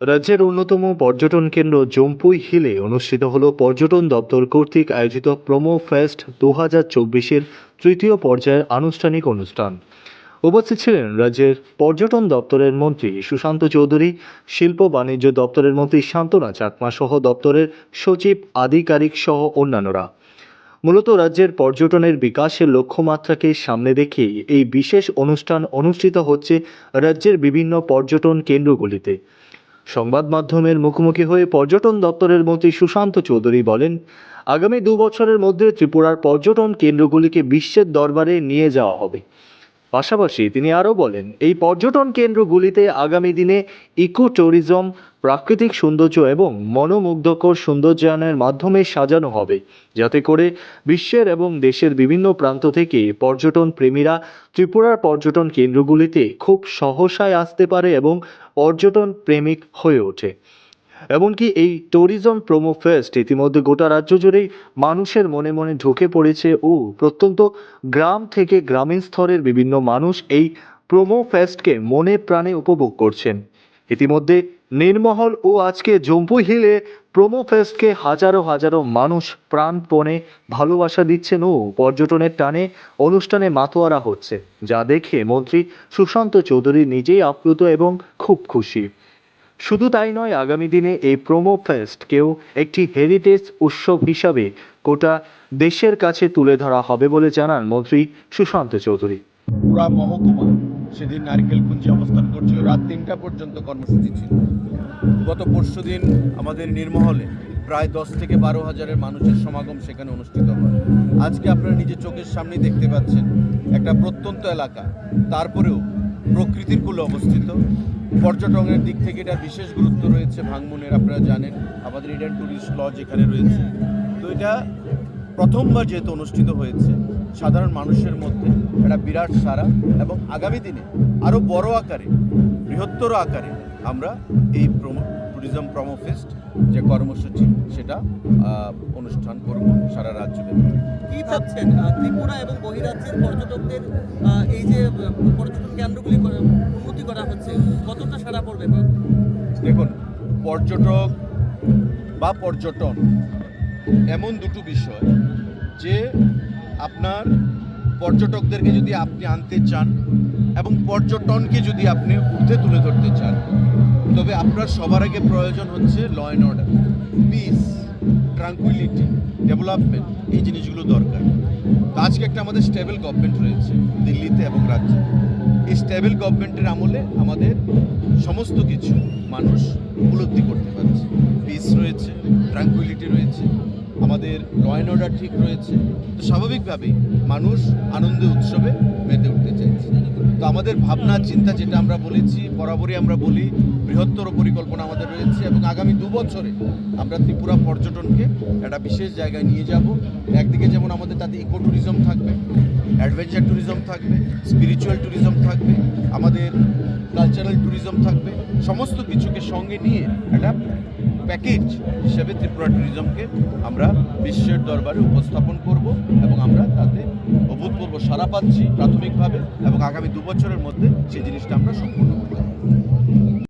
রাজ্যের অন্যতম পর্যটন কেন্দ্র জম্পুই হিলে অনুষ্ঠিত হল পর্যটন দপ্তর কর্তৃক আয়োজিত প্রোমো ফেস্ট দু হাজার চব্বিশের তৃতীয় পর্যায়ের আনুষ্ঠানিক অনুষ্ঠান। উপস্থিত ছিলেন রাজ্যের পর্যটন দপ্তরের মন্ত্রী সুশান্ত চৌধুরী, শিল্প বাণিজ্য দপ্তরের মন্ত্রী শান্তনা চাকমা সহ দপ্তরের সচিব, আধিকারিক সহ অন্যান্যরা। মূলত রাজ্যের পর্যটনের বিকাশের লক্ষ্যমাত্রাকে সামনে রেখেই এই বিশেষ অনুষ্ঠান অনুষ্ঠিত হচ্ছে রাজ্যের বিভিন্ন পর্যটন কেন্দ্রগুলিতে। সংবাদ মাধ্যমের মুখোমুখি হয়ে পর্যটন দপ্তরের মন্ত্রী সুশান্ত চৌধুরী বলেন, আগামী দু বছরের মধ্যে ত্রিপুরার পর্যটন কেন্দ্রগুলিকে বিশ্বের দরবারে নিয়ে যাওয়া হবে। পাশাপাশি তিনি আরও বলেন, এই পর্যটন কেন্দ্রগুলিতে আগামী দিনে ইকো ট্যুরিজম প্রাকৃতিক সৌন্দর্য এবং মনোমুগ্ধকর সৌন্দর্যায়নের মাধ্যমে সাজানো হবে, যাতে করে বিশ্বের এবং দেশের বিভিন্ন প্রান্ত থেকে পর্যটন প্রেমীরা ত্রিপুরার পর্যটন কেন্দ্রগুলিতে খুব সহসায় আসতে পারে এবং পর্যটন প্রেমিক হয়ে ওঠে। এমনকি এই ট্যুরিজম প্রোমো ফেস্ট ইতিমধ্যে গোটা রাজ্য জুড়েই মানুষের মনে মনে ঢুকে পড়েছে। ও, প্রত্যন্ত গ্রাম থেকে গ্রামীণ স্তরের বিভিন্ন মানুষ এই প্রোমো ফেস্টকে মনে প্রাণে উপভোগ করছেন। ইতিমধ্যে নির্মহল ও আজকে জম্পু হিলে প্রোমো ফেস্টকে হাজারো হাজারো মানুষ প্রাণপণে ভালোবাসা দিচ্ছেন। ও, পর্যটনের টানে অনুষ্ঠানে মাতোয়ারা হচ্ছে, যা দেখে মন্ত্রী সুশান্ত চৌধুরী নিজেই আপ্লুত এবং খুব খুশি। শুধু তাই নয়, আগামী দিনে এই প্রোমো ফেস্টকেও একটি হেরিটেজ উৎসব হিসাবে গোটা দেশের কাছে তুলে ধরা হবে বলে জানান মন্ত্রী সুশান্ত চৌধুরী। পুরা মহকুমা সেদিন নারকেলকুঞ্জে অবস্থান করছিল। রাত তিনটা পর্যন্ত কর্মসূচি ছিল। গত পরশু দিন আমাদের নির্মহলে প্রায় দশ থেকে বারো হাজারের মানুষের সমাগম সেখানে অনুষ্ঠিত হয়। আজকে আপনারা নিজের চোখের সামনেই দেখতে পাচ্ছেন একটা প্রত্যন্ত এলাকা। তারপরেও প্রকৃতির কূলে অবস্থিত। পর্যটনের দিক থেকে এটা বিশেষ গুরুত্ব রয়েছে ভাঙমুনের, আপনারা জানেন, আমাদের ইডেন ট্যুরিস্ট লজ এখানে রয়েছে। তো এটা প্রথমবার যেহেতু অনুষ্ঠিত হয়েছে, সাধারণ মানুষের মধ্যে একটা বিরাট সারা এবং আগামী দিনে আরও বড় আকারে, বৃহত্তর আকারে আমরা এই ট্যুরিজম প্রমো ফেস্ট যে কর্মসূচি সেটা অনুষ্ঠান করব সারা রাজ্য কি ভাবছেন? ত্রিপুরা এবং বহিরাজ্যের পর্যটকদের এই যে পর্যটন কেন্দ্রগুলি উন্নতি করা হচ্ছে কতটা সারা পড়বে দেখুন পর্যটক বা পর্যটন এমন দুটো বিষয় যে আপনার পর্যটকদেরকে যদি আপনি আনতে চান এবং পর্যটনকে যদি আপনি ঊর্ধ্বে তুলে ধরতে চান তবে আপনার সবার আগে প্রয়োজন হচ্ছে law and order peace tranquility development এই জিনিসগুলো দরকার। তো আজকে একটা আমাদের স্টেবল গভর্নমেন্ট রয়েছে, দিল্লিতে এবং রাজ্যে। এই স্টেবল গভর্নমেন্টের আমলে আমাদের সমস্ত কিছু মানুষ উপলব্ধি করতে পারছে। পিস রয়েছে ট্রাঙ্কুইলিটি রয়েছে, আমাদের ল অ্যান্ড অর্ডার ঠিক রয়েছে। তো স্বাভাবিকভাবেই মানুষ আনন্দে, উৎসবে আমাদের ভাবনা, চিন্তা যেটা আমরা বলেছি, বরাবরই আমরা বলি, বৃহত্তর পরিকল্পনা আমাদের রয়েছে এবং আগামী দু বছরে আমরা ত্রিপুরা পর্যটনকে একটা বিশেষ জায়গায় নিয়ে যাব। একদিকে যেমন আমাদের তাতে ইকো ট্যুরিজম থাকবে অ্যাডভেঞ্চার ট্যুরিজম থাকবে স্পিরিচুয়াল ট্যুরিজম থাকবে, আমাদের কালচারাল ট্যুরিজম থাকবে, সমস্ত কিছুকে সঙ্গে নিয়ে একটা প্যাকেজ হিসেবে ত্রিপুরা ট্যুরিজমকে আমরা বিশ্বের দরবারে উপস্থাপন করব এবং আমরা তাতে অভূতপূর্ব সারা পাচ্ছি প্রাথমিকভাবে এবং আগামী দু বছরের মধ্যে সেই জিনিসটা আমরা সম্পূর্ণ করব